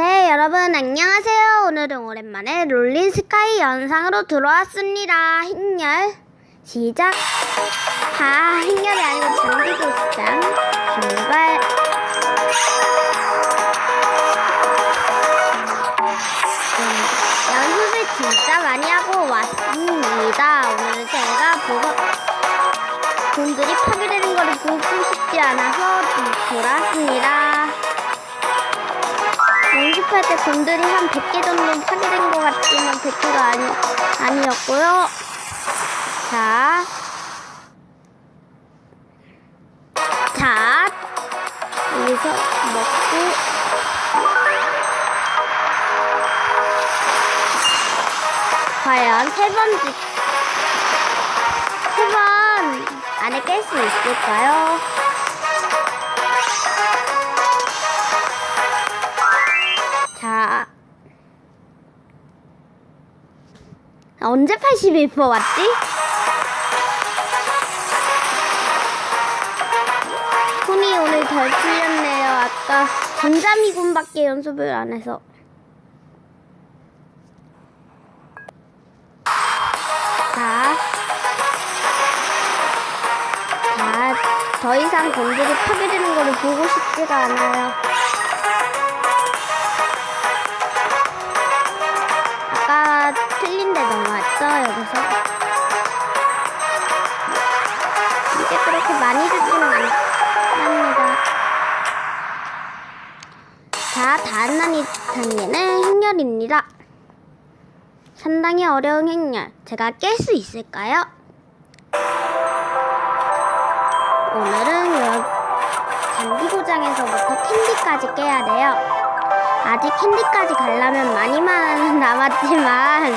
네, 여러분 안녕하세요. 오늘은 오랜만에 롤린 스카이 영상으로 들어왔습니다. 행렬 시작. 아, 행렬이 아니고 장기도 시장 출발. 네, 연습을 진짜 많이 하고 왔습니다. 오늘은 제가 보석 돈들이 파괴되는 거를 보고 싶지 않아서 돌아왔습니다. 연습할 때 곰들이 한 100개 정도 파괴된 것 같지만 100개가 아니, 아니었고요. 자. 자. 여기서 먹고. 과연 세번 안에 깰 수 있을까요? 언제 81% 왔지? 손이 오늘 덜 풀렸네요. 아까 전자미군밖에 연습을 안 해서. 자. 자, 더 이상 곤들이 파괴되는 거를 보고 싶지가 않아요. 데 넘어왔죠, 여기서. 이제 그렇게 많이 듣지는 않습니다. 자, 다음 난이 단계는 행렬입니다. 상당히 어려운 행렬. 제가 깰 수 있을까요? 오늘은 여 장기고장에서부터 캔디까지 깨야 돼요. 아직 캔디까지 가려면 많이 만 남았지만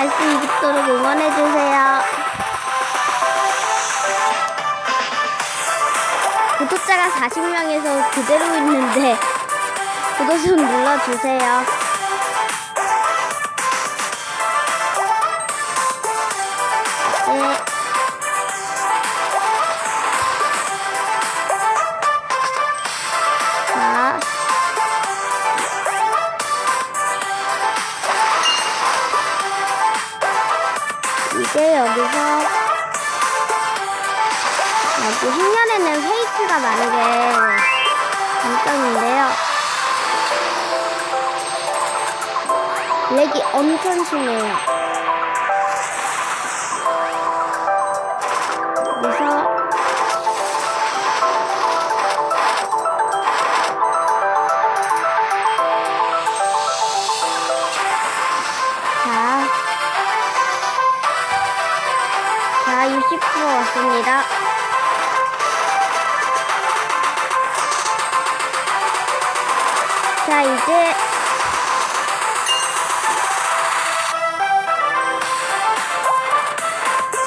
갈 수 있도록 응원해주세요. 구독자가 40명에서 그대로 있는데 구독 좀 눌러주세요. 여기 행렬에는 페이크가 많은 게 장점인데요. 렉이 엄청 심해요. 여기서 자, 자, 60% 왔습니다. 자, 이제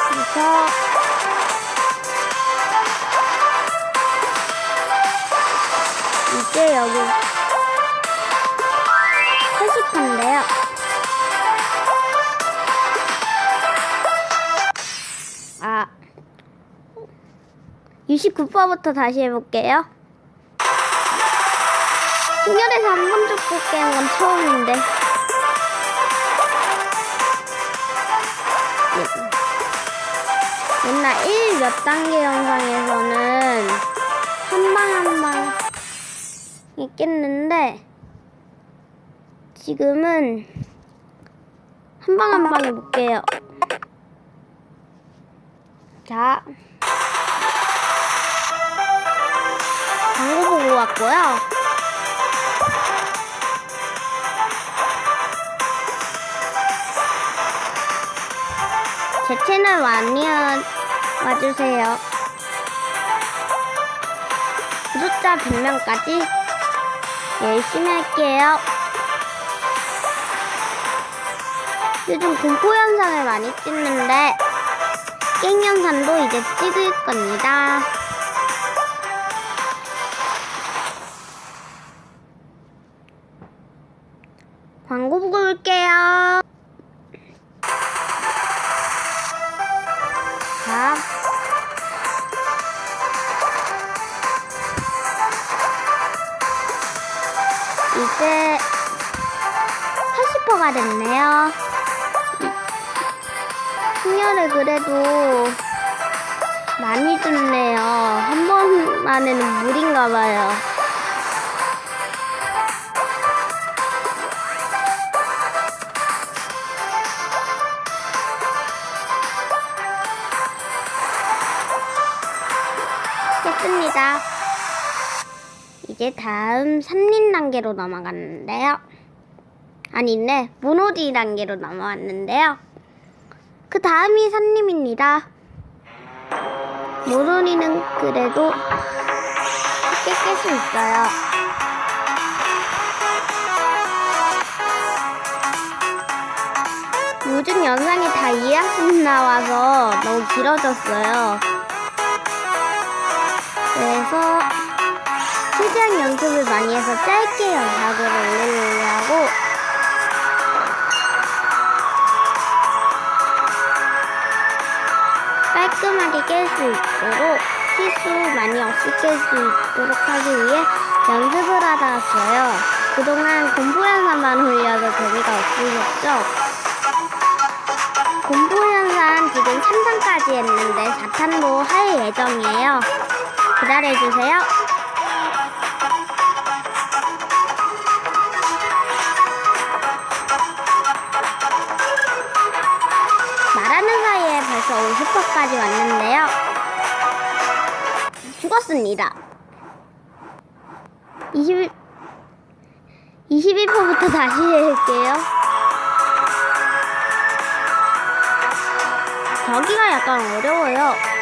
그래서 이제 여기 80%인데요. 아, 69%부터 다시 해볼게요. 신결에서 한번 죽고 깬건 처음인데. 예. 옛날 1 몇 단계 영상에서는 한 방 한방 있겠는데, 지금은 한 방 한방 해볼게요. 자. 광고 보고 왔고요. 제 채널 많이 와- 와주세요. 구독자 100명까지 열심히 할게요. 요즘 공포 영상을 많이 찍는데 게임 영상도 이제 찍을 겁니다. 이제 80%가 됐네요. 승려를 그래도 많이 줬네요. 한 번만에는 무리인가 봐요. 됐습니다. 이제 다음 산림 단계로 넘어갔는데요. 아니네, 무노지 단계로 넘어왔는데요. 그 다음이 산림입니다. 무노리는 그래도 쉽게 깰 수 있어요. 요즘 영상이 다 이해하신 나와서 너무 길어졌어요. 그래서 최대한 연습을 많이 해서 짧게 영상을 올리려고 깔끔하게 깰 수 있도록 실수 많이 없이 깰 수 있도록 하기 위해 연습을 하다 왔어요. 그동안 공부 영상만 올려서 재미가 없으셨죠? 공부 영상 지금 3탄까지 했는데 4탄도 할 예정이에요. 기다려주세요. 사이에 벌써 50%까지 왔는데요. 죽었습니다. 20, 21%부터 다시 할게요. 저기가 약간 어려워요.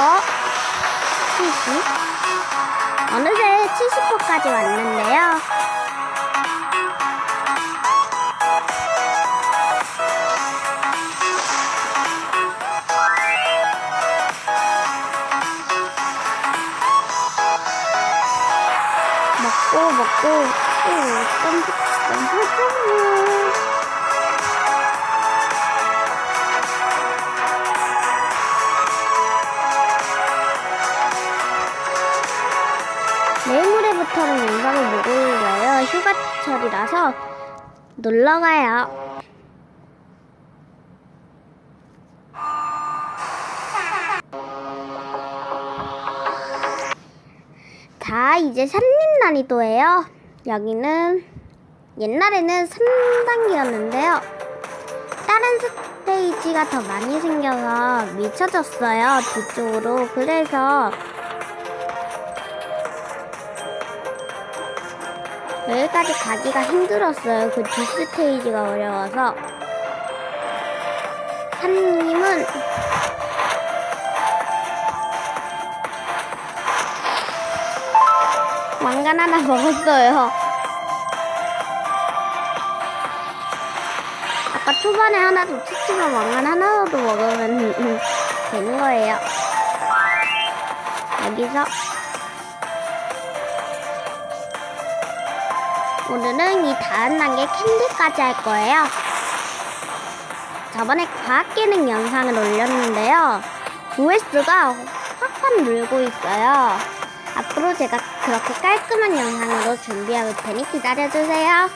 70. 어느새 70%까지 왔는데요. 먹고 먹고 또 점프 점프 점프 모레부터는 영상을 못 올려요. 휴가철이라서 놀러가요. 자, 이제 산림 난이도예요. 여기는 옛날에는 3단계였는데요. 다른 스테이지가 더 많이 생겨서 미쳐졌어요. 뒤쪽으로. 그래서 여기까지 가기가 힘들었어요. 그 뒷스테이지가 어려워서. 산님은 왕관 하나 먹었어요. 아까 초반에 하나 놓쳤지만 왕관 하나라도 먹으면 음, 되는 거예요. 여기서 오늘은 이 다음 단계 캔디까지 할 거예요. 저번에 과학 기능 영상을 올렸는데요. 조회수가 확확 늘고 있어요. 앞으로 제가 그렇게 깔끔한 영상으로 준비할 테니 기다려주세요.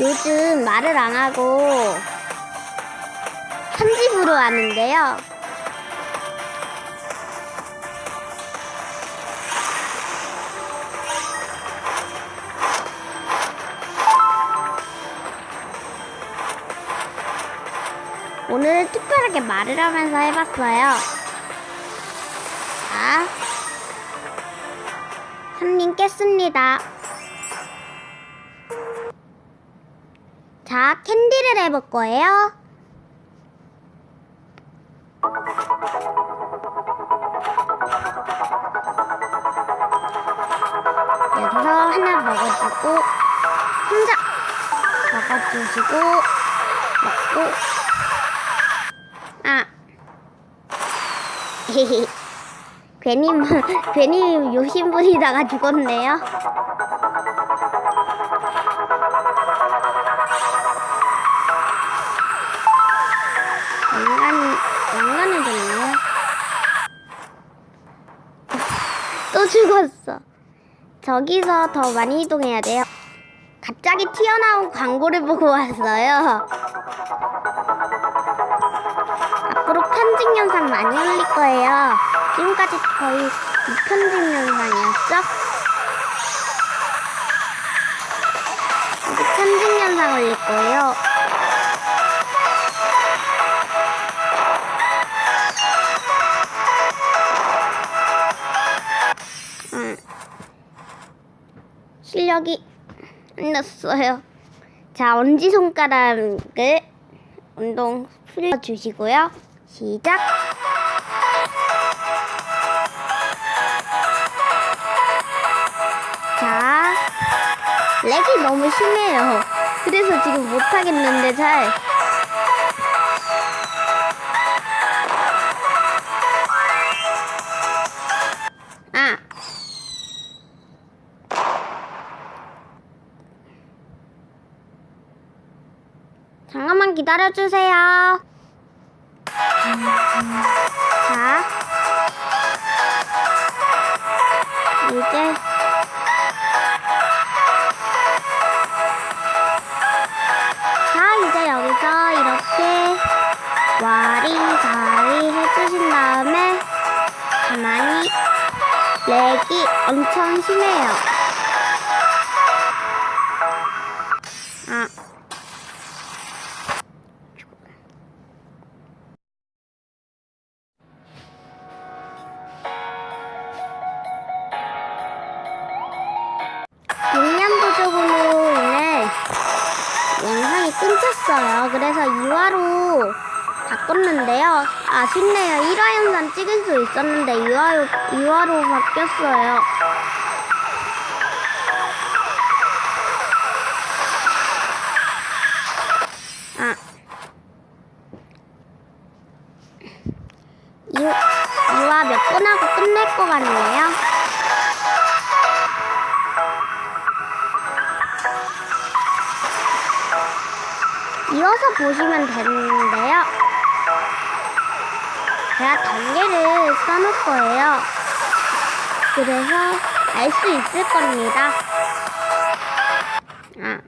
요즘 말을 안 하고 집으로 왔는데요. 오늘 특별하게 말을 하면서 해봤어요. 자, 한님 깼습니다. 자, 캔디를 해볼 거예요. 주시고, 먹고, 아. 괜히, 괜히 요심부리다가 죽었네요. 왕관, 왕관해졌네요. 또 죽었어. 저기서 더 많이 이동해야 돼요. 갑자기 튀어나온 광고를 보고 왔어요. 앞으로 편집 영상 많이 올릴 거예요. 지금까지 거의 무편집 영상이었죠? 이제 편집 영상 올릴 거예요. 음. 실력이 안 났어요. 자, 엄지 손가락을 운동 풀어 주시고요. 시작! 자, 렉이 너무 심해요. 그래서 지금 못하겠는데 잘. 기다려주세요. 자. 이제. 자, 이제 여기서 이렇게 와리가리 해주신 다음에 가만히 렉이 엄청 심해요. 아쉽네요. 1화 영상 찍을 수 있었는데 2화로, 2화로 바뀌었어요. 아. 2, 2화 몇번 하고 끝낼 것 같네요. 이어서 보시면 되는데요. 제가 단계를 써놓을 거예요. 그래서 알 수 있을 겁니다. 아.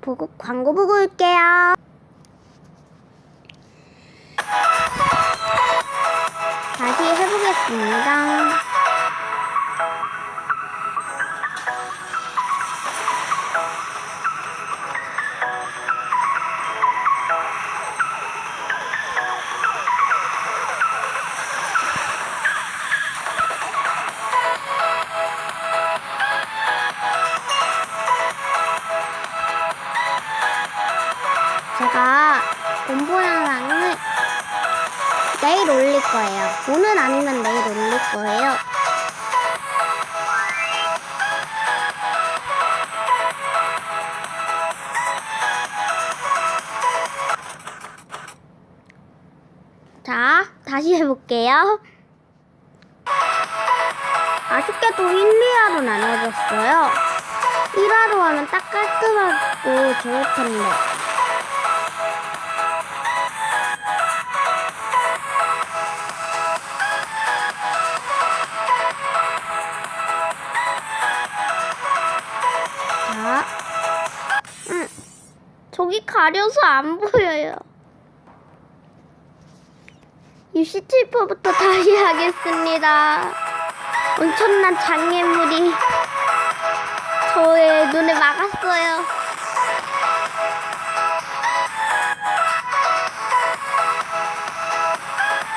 보고, 광고 보고 올게요. 거예요. 오늘 아니면 내일 올릴 거예요. 자, 다시 해볼게요. 아쉽게도 1, 2화로 나눠졌어요. 1화로 하면 딱 깔끔하고 좋을 텐데. 가려서 안 보여요. 유시티퍼부터 다시 하겠습니다. 엄청난 장애물이 저의 눈을 막았어요.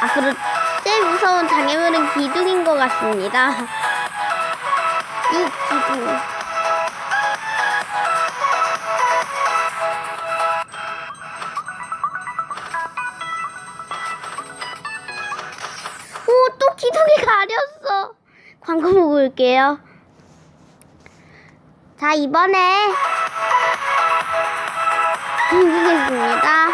아, 앞으로 제일 무서운 장애물은 기둥인 것 같습니다. 이 기둥. 올게요. 자, 이번에 해보겠습니다.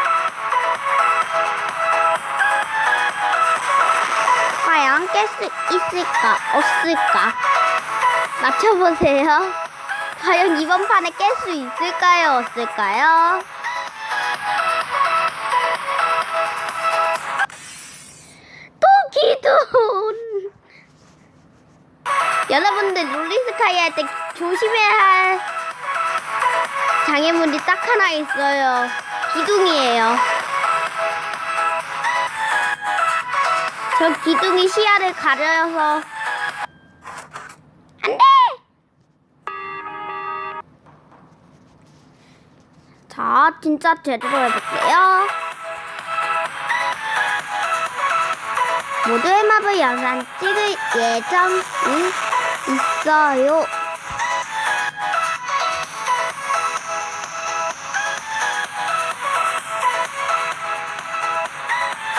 과연 깰 수 있을까, 없을까? 맞춰보세요. 과연 이번 판에 깰 수 있을까요, 없을까요? 또 기둥! 여러분들 롤리스카이 할 때 조심해야 할 장애물이 딱 하나 있어요. 기둥이에요. 저 기둥이 시야를 가려서 안 돼! 자, 진짜 제대로 해볼게요. 모두의 마블 영상 찍을 예정이 있어요.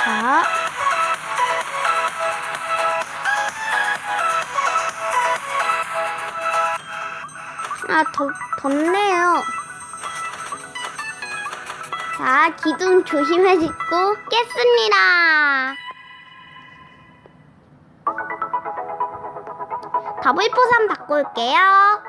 자. 아, 더, 덥네요. 자, 기둥 조심해 짚고 깼습니다. 더블 포선 바꿀게요.